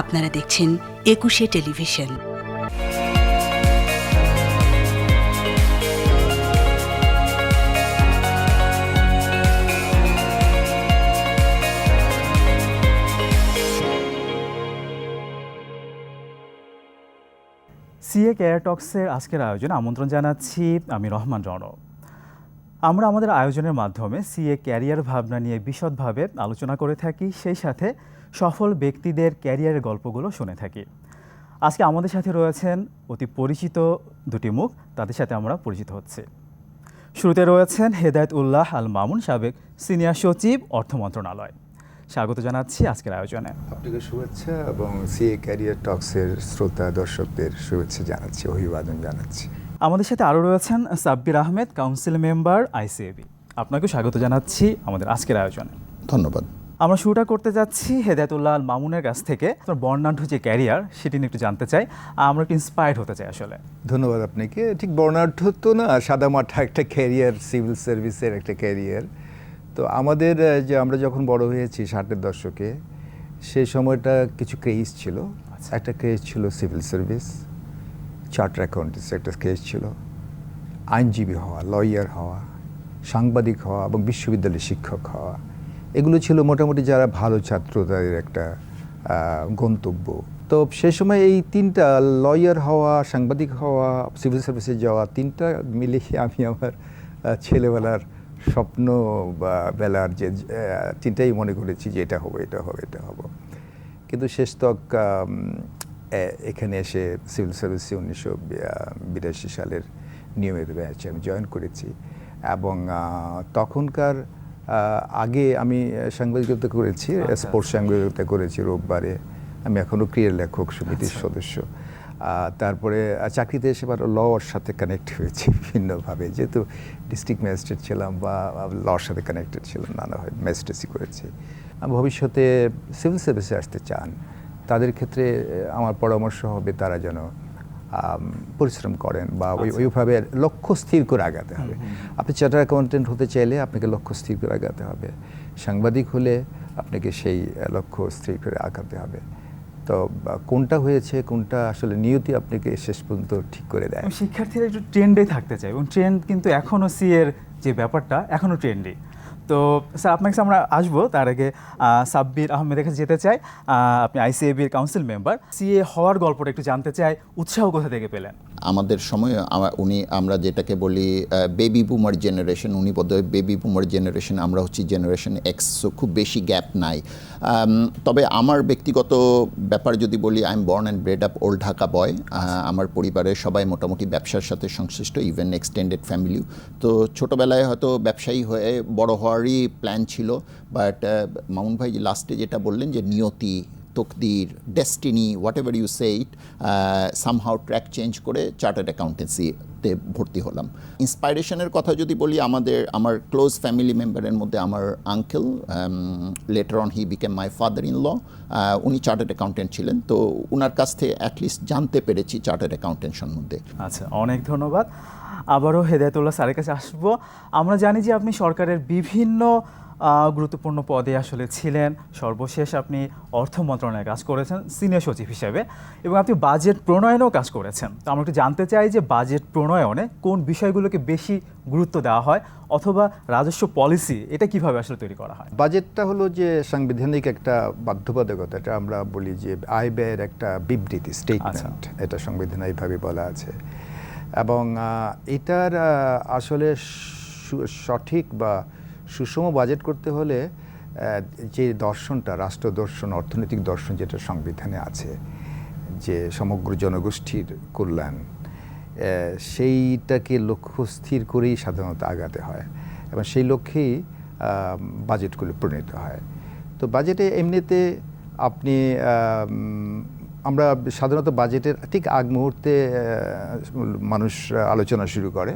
আপনারা দেখছেন একুশে টেলিভিশন। সিএ কেয়ার টক্সের আজকের আয়োজনে আমন্ত্রণ জানাচ্ছি আমি রহমান রণ আমরা আমাদের আয়োজনের মাধ্যমে সিএ ক্যারিয়ার ভাবনা নিয়ে বিশদভাবে আলোচনা করে থাকি, সেই সাথে সফল ব্যক্তিদের ক্যারিয়ারের গল্পগুলো শুনে থাকি। আজকে আমাদের সাথে রয়েছেন অতি পরিচিত দুটি মুখ তাদের সাথে আমরা পরিচিত হচ্ছি। শুরুতে রয়েছেন হেদায়েত উল্লাহ আল মামুন সাবেক সিনিয়র সচিব অর্থ মন্ত্রণালয়। স্বাগত জানাচ্ছি আজকের আয়োজনে। আপনাকে শুভেচ্ছা এবং সিএ ক্যারিয়ার টক্সের শ্রোতা দর্শকদের শুভেচ্ছা জানাচ্ছি অভিবাদন জানাচ্ছি। আমাদের সাথে আরও রয়েছেন Sabbir Ahmed council member ICAB. আপনাকেও স্বাগত জানাচ্ছি আমাদের আজকের আয়োজনে। ধন্যবাদ। আমরা শুরুটা করতে যাচ্ছি হেদায়তুল্লাহ মামুনের কাছ থেকে। আপনার বর্ণাঢ্য যে ক্যারিয়ার সেটি নিয়ে একটু জানতে চাই। আমরা একটু ইন্সপায়ার্ড হতে চাই আসলে। ধন্যবাদ আপনাকে। ঠিক বর্ণাঢ্য তো না সাদামাঠা একটা ক্যারিয়ার সিভিল সার্ভিসের একটা ক্যারিয়ার। তো আমাদের যে আমরা যখন বড় হয়েছি ষাটের দশকে সেই সময়টা কিছু ক্রেজ ছিল। একটা ক্রেজ ছিল সিভিল সার্ভিস চার্টার অ্যাকাউন্টেন্স একটা ক্রেজ ছিল। আইনজীবী হওয়া লয়ার হওয়া সাংবাদিক হওয়া এবং বিশ্ববিদ্যালয়ের শিক্ষক হওয়া। এগুলো ছিল মোটামুটি যারা ভালো ছাত্র, তাদের একটা গন্তব্য। তো সে সময় এই তিনটা, লয়ার হওয়া, সাংবাদিক হওয়া, সিভিল সার্ভিসে যাওয়া, তিনটা মিলে আমি আমার ছেলেবেলার স্বপ্ন বা বেলার যে তিনটাই মনে করেছি যে এটা হবে এটা হবে, এটা হব। কিন্তু শেষ তক এখানে এসে সিভিল সার্ভিসে উনিশশো বিরাশি সালের নিয়মিত ব্যাচে আমি জয়েন করেছি। এবং তখনকার আগে আমি সাংবাদিকতা করেছি স্পোর্টস সাংবাদিকতা করেছি রোববারে। আমি এখনও ক্রিয়া লেখক সমিতির সদস্য। তারপরে চাকরিতে এসে আবার লর সাথে কানেক্ট হয়েছি ভিন্নভাবে। যেহেতু ডিস্ট্রিক্ট ম্যাজিস্ট্রেট ছিলাম বা লর সাথে কানেক্টেড ছিলাম নানাভাবে ম্যাজিস্ট্রেসি করেছি। ভবিষ্যতে সিভিল সার্ভিসে আসতে চান তাদের ক্ষেত্রে আমার পরামর্শ হবে তারা যেন পরিশ্রম করেন বা ওই ওইভাবে লক্ষ্য স্থির করে আগাতে হবে। আপনি চার্টার অ্যাকাউন্টেন্ট হতে চাইলে আপনাকে লক্ষ্য স্থির করে আগাতে হবে। সাংবাদিক হলে আপনাকে সেই লক্ষ্য স্থির করে আগাতে হবে। তো কোনটা হয়েছে কোনটা আসলে নিয়তি আপনাকে শেষ পর্যন্ত ঠিক করে দেয়? শিক্ষার্থীরা একটু ট্রেন্ডে থাকতে চায়। এবং ট্রেন্ড কিন্তু এখনও সি এর যে ব্যাপারটা এখনও ট্রেন্ডি তো স্যার, আপনার কাছে আমরা আসব। তার আগে সাব্বির আহমেদের কাছে যেতে চাই। আপনি আইসিএবির কাউন্সিল মেম্বার সিএ হওয়ার গল্পটা একটু জানতে চাই। উৎসাহ কোথা থেকে পেলেন? আমাদের সময় উনি, আমরা যেটাকে বলি বেবি বুমার জেনারেশন উনি বোধহয় বেবি বুমার জেনারেশন আমরা হচ্ছি জেনারেশন এক্স খুব বেশি গ্যাপ নাই। তবে আমার ব্যক্তিগত ব্যাপার যদি বলি I am born and bred up old Dhaka boy আমার পরিবারের সবাই মোটামুটি ব্যবসার সাথে সংশ্লিষ্ট ইভেন এক্সটেন্ডেড ফ্যামিলি তো ছোটোবেলায় হয়তো ব্যবসায়ী হয়ে বড় হওয়ারই প্ল্যান ছিল বাট মামুন ভাই লাস্টে যেটা বললেন যে নিয়তি তকদির destiny whatever you say it somehow track change করে চার্টার্ড অ্যাকাউন্টেন্সিতে ভর্তি হলাম। ইন্সপাইরেশনের কথা যদি বলি, আমাদের, আমার ক্লোজ ফ্যামিলি মেম্বারের মধ্যে আমার uncle later on he became my father in law উনি চার্টার্ড অ্যাকাউন্টেন্ট ছিলেন। তো ওনার কাছ থেকে অ্যাটলিস্ট জানতে পেরেছি চার্টার্ড অ্যাকাউন্টেন্ট সম্বন্ধে। আচ্ছা অনেক ধন্যবাদ। আবারও হেদায়তুল্লাহ স্যারের কাছে আসব। আমরা জানি যে আপনি সরকারের বিভিন্ন গুরুত্বপূর্ণ পদে আসলে ছিলেন। সর্বশেষ আপনি অর্থ মন্ত্রণালয়ে কাজ করেছেন সিনিয়র সচিব হিসেবে। এবং আপনি বাজেট প্রণয়নেও কাজ করেছেন। তো আমরা একটু জানতে চাই যে বাজেট প্রণয়নে কোন বিষয়গুলোকে বেশি গুরুত্ব দেওয়া হয় অথবা রাজস্ব পলিসি এটা কীভাবে আসলে তৈরি করা হয়? বাজেটটা হলো যে সাংবিধানিক একটা বাধ্যবাধকতা এটা আমরা বলি যে আয় ব্যয়ের একটা বিবৃতি স্টেটমেন্ট এটা সংবিধানে এইভাবে বলা আছে। এবং এটার আসলে সঠিক বা সুষম বাজেট করতে হলে যে দর্শনটা, রাষ্ট্র দর্শন, অর্থনৈতিক দর্শন যেটা সংবিধানে আছে, যে সমগ্র জনগোষ্ঠীর কল্যাণ সেইটাকে লক্ষ্য স্থির করেই সাধারণত আগাতে হয় এবং সেই লক্ষ্যেই বাজেটগুলো প্রণীত হয়। তো বাজেটে এমনিতে আপনি আমরা সাধারণত বাজেটের ঠিক আগ মুহূর্তে মানুষ আলোচনা শুরু করে।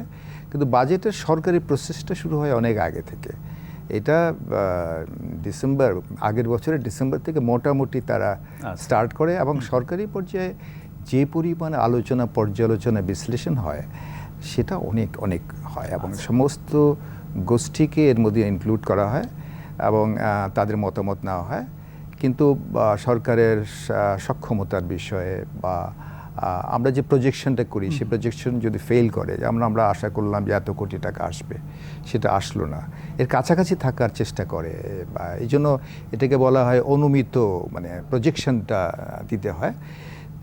কিন্তু বাজেটের সরকারি প্রসেসটা শুরু হয় অনেক আগে থেকে। এটা ডিসেম্বর আগের বছরের ডিসেম্বর থেকে মোটামুটি তারা আচ্ছা। স্টার্ট করে এবং সরকারি পর্যায়ে যে পরিমাণ আলোচনা পর্যালোচনা বিশ্লেষণ হয় সেটা অনেক অনেক হয় এবং সমস্ত গোষ্ঠীকে এর মধ্যে ইনক্লুড করা হয় এবং তাদের মতামত নেওয়া হয়। কিন্তু সরকারের সক্ষমতার বিষয়ে বা আমরা যে প্রজেকশনটা করি সেই প্রজেকশন যদি ফেল করে যেমন আমরা আশা করলাম যে এত কোটি টাকা আসবে সেটা আসলো না। এর কাছাকাছি থাকার চেষ্টা করে বা এই জন্য এটাকে বলা হয় অনুমিত মানে প্রজেকশনটা দিতে হয়।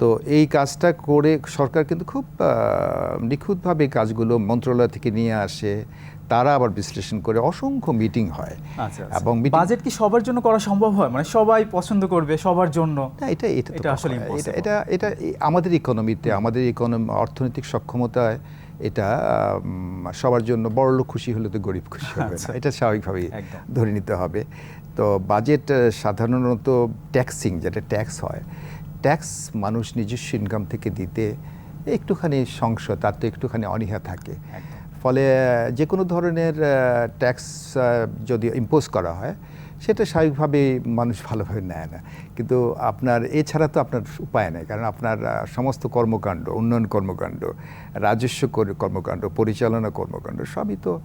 তো এই কাজটা করে সরকার কিন্তু খুব নিখুঁতভাবে কাজগুলো মন্ত্রণালয় থেকে নিয়ে আসে তারা আবার বিশ্লেষণ করে অসংখ্য মিটিং হয়। আচ্ছা এবং বাজেট কি সবার জন্য করা সম্ভব হয়? মানে সবাই পছন্দ করবে সবার জন্য? না এটা এটা এটা আসলে এটা এটা আমাদের ইকোনমিতে আমাদের ইকোনমি অর্থনৈতিক সক্ষমতায় এটা সবার জন্য বড় লোক খুশি হলে তো গরিব খুশি হবে আচ্ছা। না এটা স্বাভাবিকভাবেই ধরে নিতে হবে। তো বাজেট সাধারণত ট্যাক্সিং যেটা ট্যাক্স হয় ট্যাক্স মানুষ নিজস্ব ইনকাম থেকে দিতে একটুখানি সংশয় তার তো একটুখানি অনীহা থাকে। ফলে যে কোনো ধরনের ট্যাক্স যদি ইম্পোজ করা হয়, সেটা স্বাভাবিকভাবে মানুষ ভালোভাবে নেয় না। কিন্তু আপনার, এছাড়া তো আপনার উপায় নেই। কারণ আপনার সমস্ত কর্মকাণ্ড, উন্নয়ন কর্মকাণ্ড, রাজস্ব কর- কর্মকাণ্ড, পরিচালনা কর্মকাণ্ড, সবই তো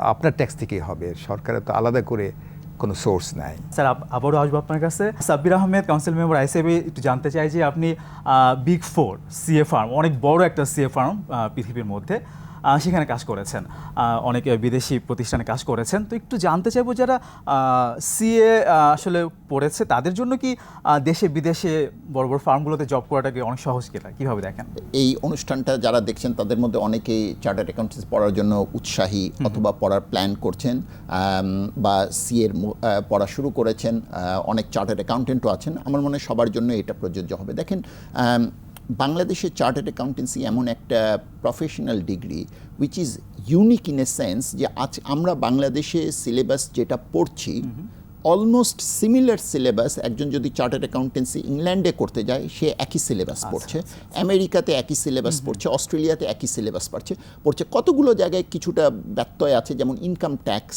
আপনার ট্যাক্স থেকেই হবে। সরকারের তো আলাদা করে কোনো সোর্স নাই। স্যার আবারও আসব আপনার কাছে। Sabbir Ahmed council member ICB একটু জানতে চাই যে আপনি বিগ ফোর সিএ ফার্ম অনেক বড় একটা সিএ ফার্ম পৃথিবীর মধ্যে। সেখানে কাজ করেছেন। অনেক বিদেশি প্রতিষ্ঠানে কাজ করেছেন। তো একটু জানতে চাইব যারা সিএ আসলে পড়েছে তাদের জন্য কি দেশে বিদেশে বড় বড় ফার্মগুলোতে জব করাটাকে অনেক সহজ কিনা? কীভাবে দেখেন? এই অনুষ্ঠানটা যারা দেখছেন তাদের মধ্যে অনেকেই চার্টার্ড অ্যাকাউন্টেন্সি পড়ার জন্য উৎসাহী অথবা পড়ার প্ল্যান করছেন বা সিএর পড়া শুরু করেছেন অনেক চার্টার্ড অ্যাকাউন্টেন্টও আছেন। আমার মনে হয় সবার জন্য এটা প্রযোজ্য হবে। দেখেন বাংলাদেশের চার্টার্ড অ্যাকাউন্টেন্সি এমন একটা professional degree which is unique in a sense যে আজ আমরা বাংলাদেশে সিলেবাস যেটা পড়ছি অলমোস্ট সিমিলার সিলেবাস একজন যদি চার্টার্ড অ্যাকাউন্টেন্সি ইংল্যান্ডে করতে যায় সে একই সিলেবাস পড়ছে। আমেরিকাতে একই সিলেবাস পড়ছে অস্ট্রেলিয়াতে একই সিলেবাস পড়ছে পড়ছে কতগুলো জায়গায় কিছুটা ব্যত্যয় আছে যেমন ইনকাম ট্যাক্স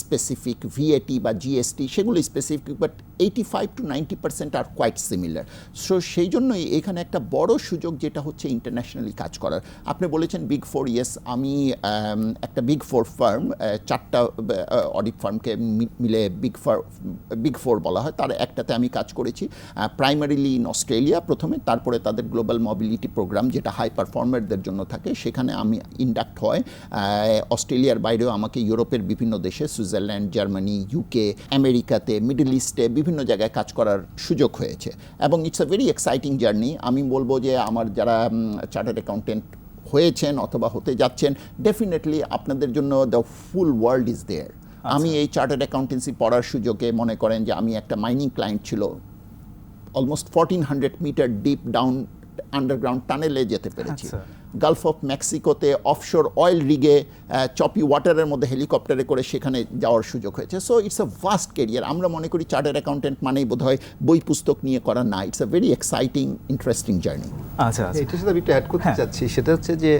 স্পেসিফিক ভিএটি বা জিএসটি সেগুলো specific but eighty five to ninety percent are quite similar so সেই জন্যই এখানে একটা বড় সুযোগ যেটা হচ্ছে ইন্টারন্যাশনালি কাজ করার। আপনি বলেছেন বিগ ফোর ইয়েস আমি একটা বিগ ফোর ফার্ম চারটা অডিট ফার্মকে মিলে বিগ বিগ ফোর বলা হয়, তার একটাতে আমি কাজ করেছি প্রাইমারিলি ইন অস্ট্রেলিয়া প্রথমে, তারপরে তাদের গ্লোবাল মোবিলিটি প্রোগ্রাম যেটা হাই পারফর্মারদের জন্য থাকে, সেখানে আমি ইন্ডাক্ট হয় অস্ট্রেলিয়ার বাইরেও আমাকে ইউরোপের বিভিন্ন দেশে, সুইজারল্যান্ড, জার্মানি ইউকে আমেরিকাতে, মিডল ইস্টে বিভিন্ন জায়গায় কাজ করার সুযোগ হয়েছে। এবং it's a very exciting journey আমি বলব যে আমার যারা চার্টার্ড অ্যাকাউন্টেন্ট হয়েছেন অথবা হতে যাচ্ছেন ডেফিনেটলি আপনাদের জন্য the full world is there আমি এই চার্টার্ড অ্যাকাউন্টেন্সি পড়ার সুযোগে মনে করেন যে আমি একটা মাইনিং ক্লায়েন্ট ছিল almost fourteen hundred meter deep down underground টানেলে যেতে পেরেছি। আচ্ছা। গালফ অফ মেক্সিকোতে অফশোর অয়েল রিগে চপি ওয়াটারের মধ্যে হেলিকপ্টারে করে সেখানে যাওয়ার সুযোগ হয়েছে। So it's a vast career আমরা মনে করি চার্টার্ড অ্যাকাউন্টেন্ট মানেই বোধহয় বই পুস্তক নিয়ে করা না it's a very exciting interesting journey আচ্ছা আচ্ছা। এটার সাথে আমি একটু অ্যাড করতে হ্যাঁ। চাচ্ছি সেটা হচ্ছে যে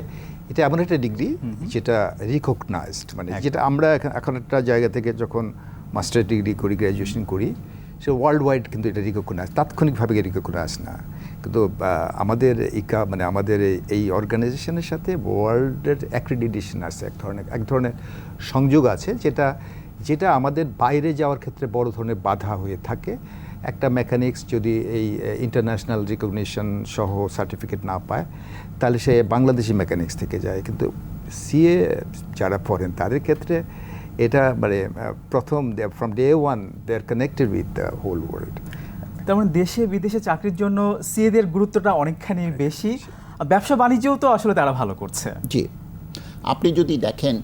এটা এমন একটা ডিগ্রি যেটা রিকগনাইজড মানে যেটা আমরা এখন- এখন একটা জায়গা থেকে যখন মাস্টার ডিগ্রি করি গ্র্যাজুয়েশন করি সে ওয়ার্ল্ড ওয়াইড কিন্তু এটা রিকগনাইজ তাৎক্ষণিকভাবে রিকগনাইজ না। কিন্তু আমাদের ইকা মানে আমাদের এই- এই অর্গানাইজেশনের সাথে ওয়ার্ল্ডের অ্যাক্রিডিটেশন আছে এক ধরনের এক ধরনের সংযোগ আছে যেটা যেটা আমাদের বাইরে যাওয়ার ক্ষেত্রে বড় ধরনের বাধা হয়ে থাকে। একটা মেকানিক্স যদি এই ইন্টারন্যাশনাল রিকগনিশন সহ সার্টিফিকেট না পায় তাহলে সে বাংলাদেশি মেকানিক্স থেকে যায়। কিন্তু সিএ যারা পড়েন তাদের ক্ষেত্রে এটা মানে প্রথম from day one they are connected with the whole world তার মানে দেশে বিদেশে চাকরির জন্য সিএদের গুরুত্বটা অনেকখানি বেশি। ব্যবসা বাণিজ্যও তো আসলে তারা ভালো করছে। জি। আপনি যদি দেখেন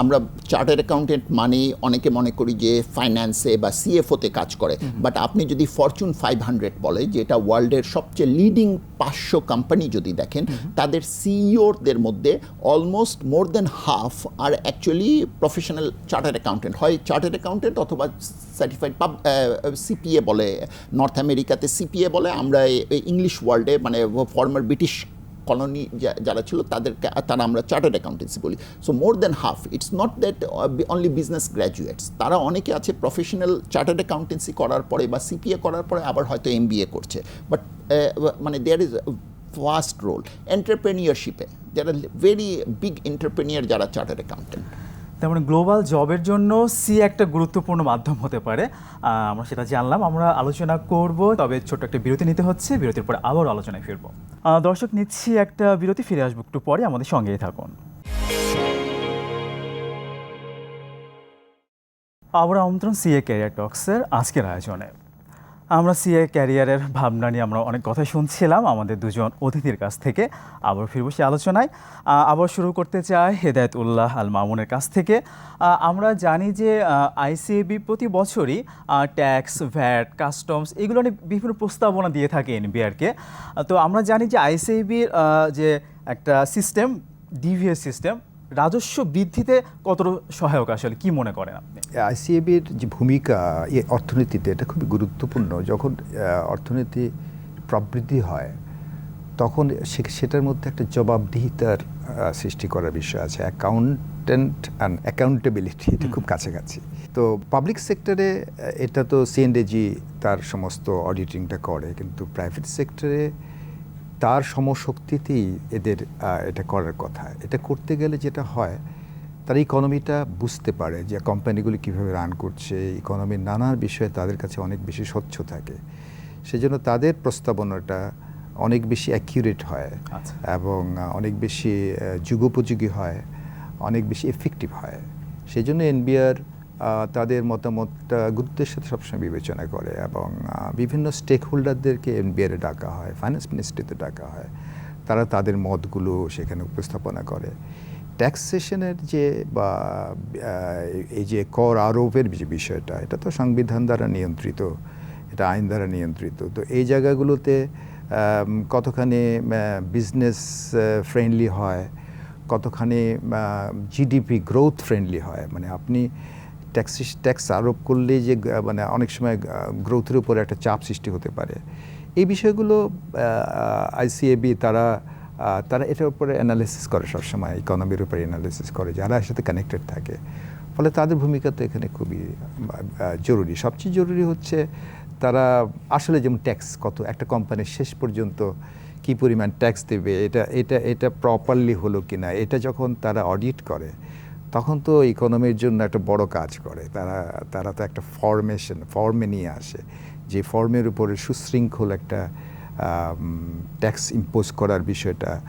আমরা চার্টার্ড অ্যাকাউন্টেন্ট মানে অনেকে মনে করি যে ফাইন্যান্সে বা সিএফওতে কাজ করে। বাট আপনি যদি ফরচুন ফাইভ হান্ড্রেড বলে যেটা ওয়ার্ল্ডের সবচেয়ে লিডিং পাঁচশো কোম্পানি যদি দেখেন তাদের সিইওদের মধ্যে almost more than half are actually professional chartered accountant হয় চার্টার্ড অ্যাকাউন্টেন্ট অথবা সার্টিফাইড পাব সিপিএ বলে। নর্থ আমেরিকাতে সিপিএ বলে আমরা ইংলিশ ওয়ার্ল্ডে মানে ফর্মার ব্রিটিশ কলোনি যারা ছিল তাদেরকে, তারা আমরা চার্টার্ড অ্যাকাউন্টেন্সি বলি। So more than half it's not that only business graduates তারা অনেকে আছে প্রফেশনাল চার্টার্ড অ্যাকাউন্টেন্সি করার পরে বা সিপিএ করার পরে আবার হয়তো এম করছে। বাট মানে দেয়ার ইজ ফাস্ট রোল এন্টারপ্রেনিয়ারশিপে যারা ভেরি বিগ এন্টারপ্রেনিয়ার যারা চার্টার্ড অ্যাকাউন্টেন্ট তার মানে গ্লোবাল জবের জন্য সি একটা গুরুত্বপূর্ণ মাধ্যম হতে পারে। আমরা সেটা জানলাম। আমরা আলোচনা করব, তবে ছোট্ট একটা বিরতি নিতে হচ্ছে। বিরতির পরে আবার আলোচনায় ফিরব। দর্শক, নিচ্ছি একটা বিরতি, ফিরে আসব একটু পরে। আমাদের সঙ্গেই থাকুন। আবার আমন্ত্রণ সিএ ক্যারিয়ার টক্সের আজকের আয়োজনে। আমরা সিএ ক্যারিয়ারের ভাবনা নিয়ে আমরা অনেক কথা শুনছিলাম, আমাদের দুজন অতিথির কাছ থেকে। আবার ফিরবো সে আলোচনায়। আবার শুরু করতে চাই হেদায়ত উল্লাহ আল মামুনের কাছ থেকে। আমরা জানি যে আইসিএবি প্রতি বছরই ট্যাক্স, ভ্যাট, কাস্টমস এগুলো নিয়ে বিভিন্ন প্রস্তাবনা দিয়ে থাকে এনবিআরকে তো আমরা জানি যে আইসিএবির যে একটা সিস্টেম ডিভিএস সিস্টেম রাজস্ব বৃদ্ধিতে কতটা সহায়ক আসলে? কি মনে করেন আপনি? আইসিএবির যে ভূমিকা এই অর্থনীতিতে এটা খুবই গুরুত্বপূর্ণ। যখন অর্থনীতি প্রবৃদ্ধি হয় তখন সে- সেটার মধ্যে একটা জবাবদিহিতার সৃষ্টি করার বিষয় আছে। অ্যাকাউন্টেন্ট অ্যান্ড অ্যাকাউন্টেবিলিটি এটা খুব কাছাকাছি। তো পাবলিক সেক্টরে এটা তো সিএনডেজি তার সমস্ত অডিটিংটা করে কিন্তু প্রাইভেট সেক্টরে তার সমশক্তিতেই এদের এটা করার কথা। এটা করতে গেলে যেটা হয় তারা ইকোনমিটা বুঝতে পারে যে কোম্পানিগুলি কীভাবে রান করছে। ইকোনমির নানা বিষয়ে তাদের কাছে অনেক বেশি স্বচ্ছ থাকে। সেজন্য তাদের প্রস্তাবনাটা অনেক বেশি অ্যাকিউরেট হয় আচ্ছা। এবং অনেক বেশি যুগোপযোগী হয় অনেক বেশি এফেক্টিভ হয়। সেই জন্য এনবিআর তাদের মতামতটা গুরুত্বের সাথে সবসময় বিবেচনা করে এবং বিভিন্ন স্টেক হোল্ডারদেরকে এনবিআরে ডাকা হয় ফাইন্যান্স মিনিস্ট্রিতে ডাকা হয়। তারা তাদের মতগুলো সেখানে উপস্থাপনা করে। ট্যাক্সেশনের যে, বা এই যে কর আরোপের যে বিষয়টা, এটা তো সংবিধান দ্বারা নিয়ন্ত্রিত, এটা আইন দ্বারা নিয়ন্ত্রিত। তো এই জায়গাগুলোতে কতখানি বিজনেস ফ্রেন্ডলি হয়, কতখানি জিডিপি গ্রোথ ফ্রেন্ডলি হয় মানে আপনি ট্যাক্স ট্যাক্স আরোপ করলে যে মানে অনেক সময় গ্রোথের উপরে একটা চাপ সৃষ্টি হতে পারে। এই বিষয়গুলো আইসিএবি তারা তারা এটার উপরে অ্যানালিসিস করে সবসময় ইকোনমির উপরে অ্যানালিসিস করে, যারা এর সাথে কানেক্টেড থাকে। ফলে তাদের ভূমিকা তো এখানে খুবই জরুরি। সবচেয়ে জরুরি হচ্ছে তারা আসলে যেমন ট্যাক্স কত, একটা কোম্পানির শেষ পর্যন্ত কি পরিমাণ ট্যাক্স দেবে, এটা এটা এটা প্রপারলি হলো কি না এটা যখন তারা অডিট করে তখন তো ইকোনমির জন্য একটা বড় কাজ করে। তারা তারা তো একটা ফরমেশন ফর্মে নিয়ে আসে। যে ফর্মের উপরে সুশৃঙ্খল একটা ট্যাক্স ইম্পোজ করার বিষয়টা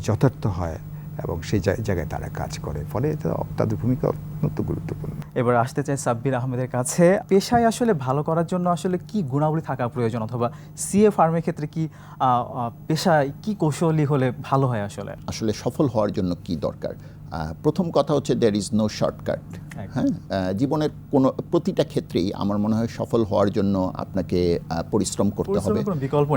যথার্থ হয় এবং সেই জায়- জায়গায় তারা কাজ করে। ফলে এটা তাদের ভূমিকা অত্যন্ত গুরুত্বপূর্ণ। এবার আসতে চাই সাব্বির আহমেদের কাছে। পেশায় আসলে ভালো করার জন্য আসলে কি গুণাবলী থাকা প্রয়োজন অথবা সিএ ফার্মের ক্ষেত্রে কি পেশায় কি কৌশলী হলে ভালো হয় আসলে? আসলে সফল হওয়ার জন্য কি দরকার? প্রথম কথা হচ্ছে দ্যার ইজ নো শর্টকাট হ্যাঁ? জীবনের কোনো প্রতিটা ক্ষেত্রেই আমার মনে হয় সফল হওয়ার জন্য আপনাকে পরিশ্রম করতে হবে।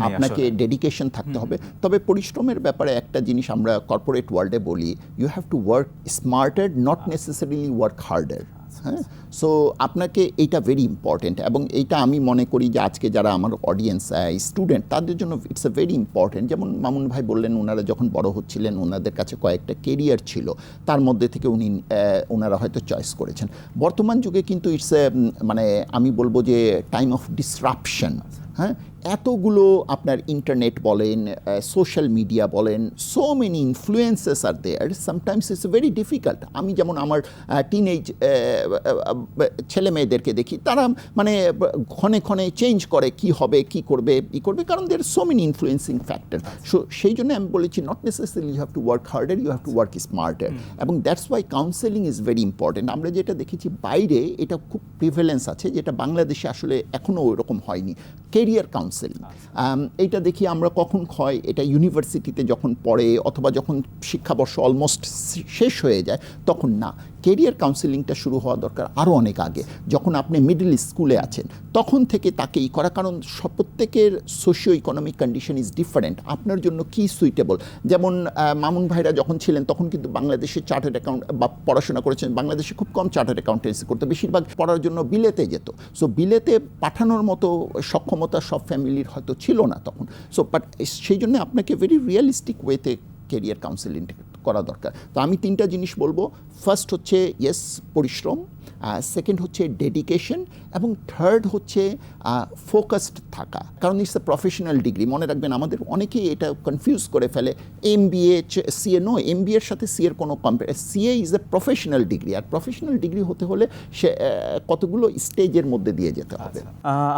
আপনাকে ডেডিকেশন থাকতে হবে। তবে পরিশ্রমের ব্যাপারে একটা জিনিস আমরা কর্পোরেট ওয়ার্ল্ডে বলি you have to work smarter not necessarily work harder হ্যাঁ সো আপনাকে এইটা ভেরি ইম্পর্টেন্ট এবং এইটা আমি মনে করি যে আজকে যারা আমার অডিয়েন্স স্টুডেন্ট তাদের জন্য ইটস এ ভেরি ইম্পর্টেন্ট যেমন মামুন ভাই বললেন ওনারা যখন বড় হচ্ছিলেন ওনাদের কাছে কয়েকটা কেরিয়ার ছিল, তার মধ্যে থেকে উনি ওনারা হয়তো চয়েস করেছেন। বর্তমান যুগে কিন্তু ইটস এ মানে আমি বলব যে টাইম অফ ডিসরাপশন হ্যাঁ? এতগুলো আপনার ইন্টারনেট বলেন সোশ্যাল মিডিয়া বলেন so many influences are there sometimes it's very difficult আমি যেমন আমার টিনেজ ছেলে মেয়েদেরকে দেখি তারা মানে ক্ষণে ক্ষণে চেঞ্জ করে কি হবে কি করবে ই করবে কারণ there so many influencing factor so সেই জন্য আমি বলেছি not necessary you have to work harder you have to work smarter এবং that's why counselling is very important আমরা যেটা দেখেছি বাইরে এটা খুব প্রিভেলেন্স আছে যেটা বাংলাদেশে আসলে এখনও ওইরকম হয়নি। কেরিয়ার কাউন্সেলিং এইটা দেখি আমরা কখন হয় এটা ইউনিভার্সিটিতে যখন পড়ে অথবা যখন শিক্ষাবর্ষ অলমোস্ট শেষ হয়ে যায়, তখন না। কেরিয়ার কাউন্সেলিংটা শুরু হওয়া দরকার আরও অনেক আগে, যখন আপনি মিডল স্কুলে আছেন। তখন থেকে তাকে ই করা, কারণ প্রত্যেকের socio economic condition is different আপনার জন্য কি সুইটেবল যেমন মামুন ভাইরা যখন ছিলেন, তখন কিন্তু বাংলাদেশে চার্টার্ড অ্যাকাউন্ট বা পড়াশোনা করেছেন, বাংলাদেশে খুব কম চার্টার্ড অ্যাকাউন্টেন্সি করতো। বেশিরভাগ পড়ার জন্য বিলেতে যেত। সো বিলেতে পাঠানোর মতো সক্ষমতা সব ফ্যামিলির হয়তো ছিল না তখন। সো বাট সেই জন্য আপনাকে ভেরি রিয়েলিস্টিক ওয়েতে কেরিয়ার কাউন্সেলিং করা দরকার। তো আমি তিনটা জিনিস বলব। ফার্স্ট হচ্ছে ইয়েস পরিশ্রম। সেকেন্ড হচ্ছে ডেডিকেশন এবং থার্ড হচ্ছে ফোকাসড থাকা। কারণ ইটস এ প্রফেশনাল ডিগ্রি মনে রাখবেন, আমাদের অনেকেই এটা কনফিউজ করে ফেলে। M B A CA no M B এর সাথে সিএর কোনো compare CA is a professional degree R professional degree হতে হলে সে কতগুলো স্টেজের মধ্যে দিয়ে যেতে হবে।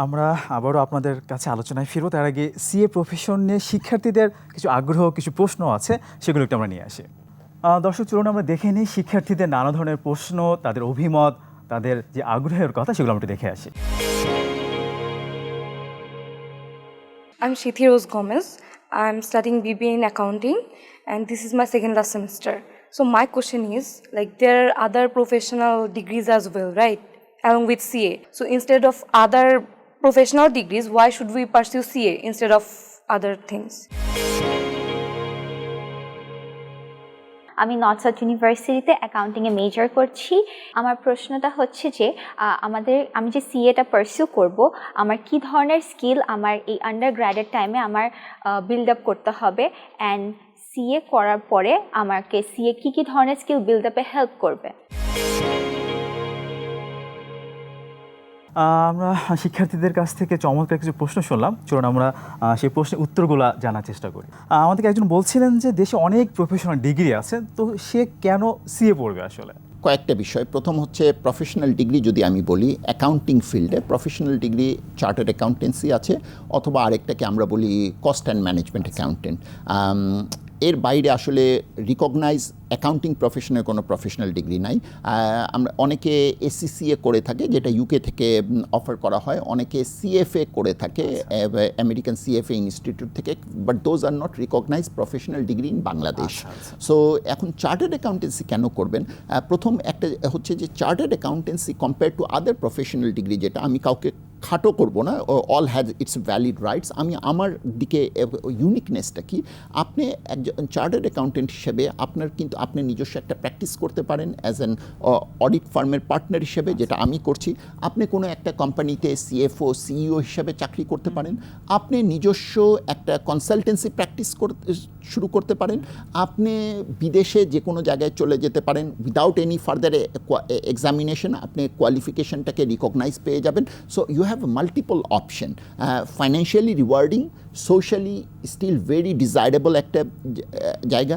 আমরা আবারও আপনাদের কাছে আলোচনায় ফিরবো। তার আগে সিএ প্রফেশন নিয়ে শিক্ষার্থীদের কিছু আগ্রহ, কিছু প্রশ্ন আছে, সেগুলো একটু আমরা নিয়ে আসি। দর্শক, চলুন আমরা দেখে নিই শিক্ষার্থীদের নানা ধরনের প্রশ্ন, তাদের অভিমত, তাদের যে আগ্রহের কথা সেগুলো আমরা দেখে আসি। I am Shithi Rose Gomes I am studying BB in accounting and this is my second last semester so my question is like they are other professional degrees as well right along with C A so instead of other professional degrees why should we pursue A instead of other things আমি North South ইউনিভার্সিটিতে অ্যাকাউন্টিংয়ে major করছি। আমার প্রশ্নটা হচ্ছে যে আমাদের, আমি যে সিএটা পারসিউ করব, আমার কি ধরনের স্কিল আমার এই আন্ডার গ্র্যাডের টাইমে আমার বিল্ড আপ করতে হবে? অ্যান্ড সিএ করার পরে আমাকে সিএ কী কী ধরনের স্কিল বিল্ড আপে হেল্প করবে? আমরা শিক্ষার্থীদের কাছ থেকে চমৎকার কিছু প্রশ্ন শুনলাম। চলুন আমরা সেই প্রশ্নের উত্তরগুলো জানার চেষ্টা করি। আমাদেরকে একজন বলছিলেন যে দেশে অনেক প্রফেশনাল ডিগ্রি আছে, তো সে কেন সিএ পড়বে আসলে? কয়েকটা বিষয়। প্রথম হচ্ছে প্রফেশনাল ডিগ্রি যদি আমি বলি অ্যাকাউন্টিং ফিল্ডে প্রফেশনাল ডিগ্রি চার্টার্ড অ্যাকাউন্টেন্সি আছে, অথবা আরেকটাকে আমরা বলি কস্ট অ্যান্ড ম্যানেজমেন্ট অ্যাকাউন্টেন্ট এর বাইরে আসলে রিকগনাইজ অ্যাকাউন্টিং প্রফেশনের কোনো প্রফেশনাল ডিগ্রি নাই। আমরা অনেকে এসিসিএ করে থাকে যেটা ইউকে থেকে অফার করা হয়। অনেকে সিএফএ করে থাকে আমেরিকান সিএফএ ইনস্টিটিউট থেকে but those are not recognise professional degree in Bangladesh so এখন চার্টার্ড অ্যাকাউন্টেন্সি কেন করবেন? প্রথম একটা হচ্ছে যে chartered accountancy compare to other professional degree যেটা আমি কাউকে খাটো করব না all has its valid rights আমি আমার দিকে ইউনিকনেসটা কি? আপনি একজন চার্টার্ড অ্যাকাউন্টেন্ট হিসেবে আপনার কিন্তু আপনি নিজস্ব একটা প্র্যাকটিস করতে পারেন অ্যাজ অ্যান অডিট ফার্মের পার্টনার হিসেবে, যেটা আমি করছি। আপনি কোনো একটা কোম্পানিতে সিএফও সিইও হিসেবে চাকরি করতে পারেন। আপনি নিজস্ব একটা কনসালটেন্সি প্র্যাকটিস করতে শুরু করতে পারেন। আপনি বিদেশে যে কোনো জায়গায় চলে যেতে পারেন। উইদাউট এনি ফার্দার এক্সামিনেশন আপনি কোয়ালিফিকেশনটাকে রিকগনাইজ পেয়ে যাবেন। So you have multiple option financially rewarding socially still very desirable একটা জায়গা।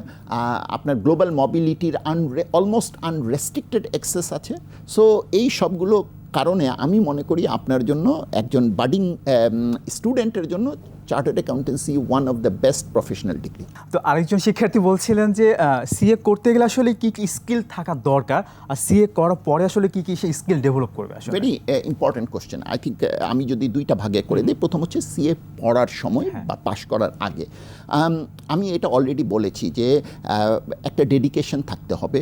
আপনার গ্লোবাল মবিলিটির আনরে অলমোস্ট আনরেস্ট্রিক্টেড অ্যাক্সেস আছে। সো এই সবগুলো কারণে আমি মনে করি আপনার জন্য একজন বাডিং স্টুডেন্টের জন্য chartered accountancy one of the best professional degree তো আরেকজন শিক্ষার্থী বলছিলেন যে সিএ করতে গেলে আসলে কি কি স্কিল থাকা দরকার? আর সিএ করার পরে আসলে কি কি সেই স্কিল ডেভেলপ করবে আসলে? Very important question I think আমি যদি দুইটা ভাগে করে দিই প্রথম হচ্ছে সিএ পড়ার সময় বা পাশ করার আগে। আমি এটা অলরেডি বলেছি যে একটা ডেডিকেশন থাকতে হবে।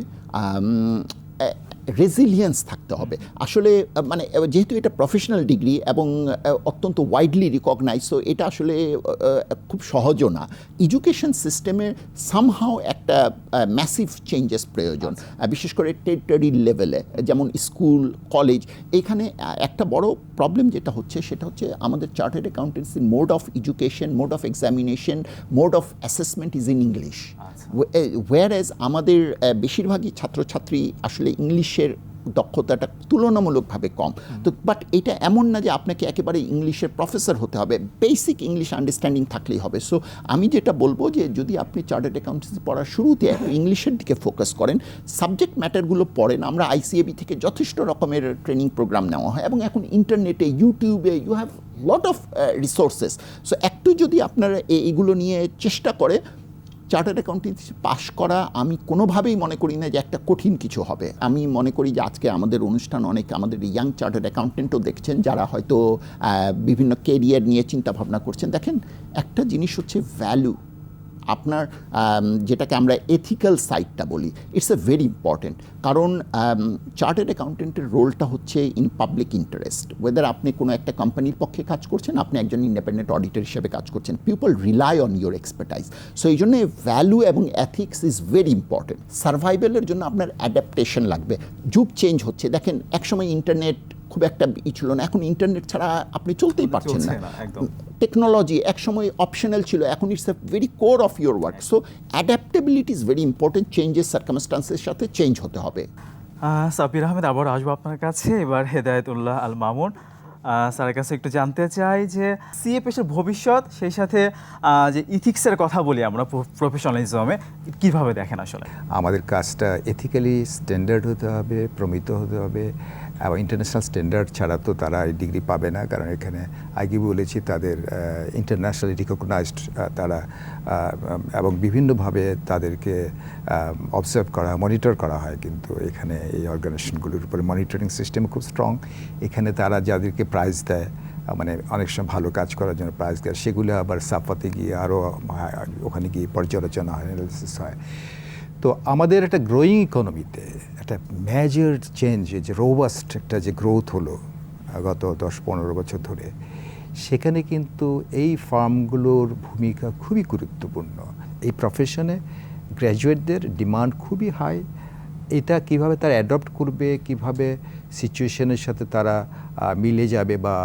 রেজিলিয়েন্স থাকতে হবে। আসলে মানে যেহেতু এটা প্রফেশনাল ডিগ্রি এবং অত্যন্ত ওয়াইডলি রিকগনাইজ তো এটা আসলে খুব সহজও না। এডুকেশন সিস্টেমে সামহাও একটা ম্যাসিভ চেঞ্জেস প্রয়োজন। বিশেষ করে টেরিটরি লেভেলে যেমন স্কুল কলেজ এখানে একটা বড় প্রবলেম যেটা হচ্ছে সেটা হচ্ছে আমাদের chartered accountancy mode of education mode of examination mode of assessment is in English whereas আমাদের বেশিরভাগই ছাত্রছাত্রী আসলে ইংলিশের দক্ষতাটা তুলনামূলকভাবে কম। তো বাট এটা এমন না যে আপনাকে একেবারে ইংলিশের প্রফেসর হতে হবে। বেসিক ইংলিশ আন্ডারস্ট্যান্ডিং থাকলেই হবে। সো আমি যেটা বলব যে, যদি আপনি চার্টার্ড অ্যাকাউন্টেন্সি পড়ার শুরুতে ইংলিশের দিকে ফোকাস করেন সাবজেক্ট ম্যাটারগুলো পড়েন, আমরা আইসিএবি থেকে যথেষ্ট রকমের ট্রেনিং প্রোগ্রাম নেওয়া হয় এবং এখন ইন্টারনেটে ইউটিউবে you have lot of resources so একটু যদি আপনারা এ- এগুলো নিয়ে চেষ্টা করে চার্টার্ড অ্যাকাউন্টেন্সি পাশ করা আমি কোনোভাবেই মনে করি না যে একটা কঠিন কিছু হবে। আমি মনে করি যে আজকে আমাদের অনুষ্ঠান অনেক আমাদের ইয়াং চার্টার্ড অ্যাকাউন্টেন্টও দেখছেন, যারা হয়তো বিভিন্ন কেরিয়ার নিয়ে চিন্তা ভাবনা করছেন। দেখেন, একটা জিনিস হচ্ছে ভ্যালু আপনার যেটাকে আমরা এথিক্যাল সাইডটা বলি ইটস এ ভেরি ইম্পর্টেন্ট কারণ চার্টার্ড অ্যাকাউন্টেন্টের রোলটা হচ্ছে ইন পাবলিক ইন্টারেস্ট ওয়েদার আপনি কোনো একটা কোম্পানির পক্ষে কাজ করছেন, আপনি একজন ইন্ডিপেন্ডেন্ট অডিটর হিসেবে কাজ করছেন people rely on your expertise so এই জন্য ভ্যালু এবং এথিক্স ইজ ভেরি ইম্পর্টেন্ট সার্ভাইভেলের জন্য আপনার অ্যাডাপ্টেশন লাগবে। যুগ চেঞ্জ হচ্ছে। দেখেন, একসময় ইন্টারনেট খুব একটা ই ছিল না। এখন ইন্টারনেট ছাড়া আপনি চলতেই পারছেন না। টেকনোলজি একসময় অপশনাল ছিল এখন it's a very core of your work so adaptability is very important changes সার্কামস্টান্সের সাথে চেঞ্জ হতে হবে। সাবির আহমেদ আবার আসব আপনার কাছে। এবার হেদায়তুল্লাহ আল মামুন। স্যারের কাছে একটু জানতে চাই যে সিএ পেশার ভবিষ্যৎ সেই সাথে যে ইথিক্সের কথা বলি আমরা প্রফেশনালিজমে কীভাবে দেখেন আসলে? আমাদের কাজটা এথিক্যালি স্ট্যান্ডার্ড হতে হবে প্রমিত হতে হবে। এবং ইন্টারন্যাশনাল স্ট্যান্ডার্ড ছাড়া তো তারা এই ডিগ্রি পাবে না, কারণ এখানে আগে বলেছি তাদের ইন্টারন্যাশনালি রিকগনাইজড তারা এবং বিভিন্নভাবে তাদেরকে অবজার্ভ করা মনিটর করা হয়। কিন্তু এখানে এই অর্গানাইজেশনগুলোর উপরে মনিটরিং সিস্টেম খুব স্ট্রং এখানে তারা যাদেরকে প্রাইজ দেয় মানে অনেক সময় ভালো কাজ করার জন্য প্রাইজ দেয়, সেগুলো আবার সাফাতে গিয়ে আরও ওখানে গিয়ে পর্যালোচনা হয় অ্যানালিসিস হয়। তো আমাদের একটা গ্রোয়িং ইকোনমিতে একটা মেজর চেঞ্জ যে রোবাস্ট একটা যে গ্রোথ হলো, গত দশ পনেরো বছর ধরে, সেখানে কিন্তু এই ফার্মগুলোর ভূমিকা খুবই গুরুত্বপূর্ণ। এই প্রফেশনে গ্র্যাজুয়েটদের ডিমান্ড খুবই হাই এটা কীভাবে তারা অ্যাডপ্ট করবে, কীভাবে সিচুয়েশনের সাথে তারা মিলে যাবে বা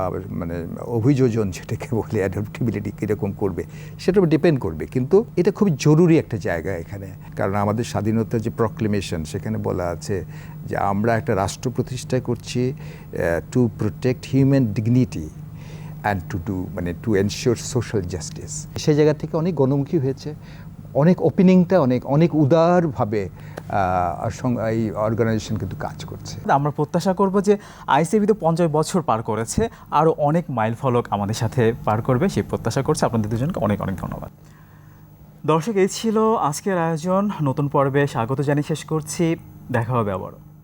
মানে অভিযোজন যেটাকে বলে অ্যাডাপ্টিবিলিটি কীরকম করবে, সেটা ডিপেন্ড করবে। কিন্তু এটা খুব জরুরি একটা জায়গা এখানে। কারণ আমাদের স্বাধীনতার যে প্রক্লেমেশন সেখানে বলা আছে যে আমরা একটা রাষ্ট্র প্রতিষ্ঠা করছি to protect human dignity and to do মানে টু এনশিওর সোশ্যাল জাস্টিস সেই জায়গা থেকে অনেক গণমুখী হয়েছে। অনেক ওপেনিংটা অনেক অনেক উদারভাবে এই অর্গানাইজেশন কিন্তু কাজ করছে। আমরা প্রত্যাশা করব যে আইসিবি তো পঞ্চাশ বছর পার করেছে, আরও অনেক মাইল ফলক আমাদের সাথে পার করবে, সেই প্রত্যাশা করছে। আপনাদের দুজনকে অনেক অনেক ধন্যবাদ। দর্শক, এই ছিল আজকের আয়োজন। নতুন পর্বে স্বাগত জানিয়ে শেষ করছি। দেখা হবে আবারও।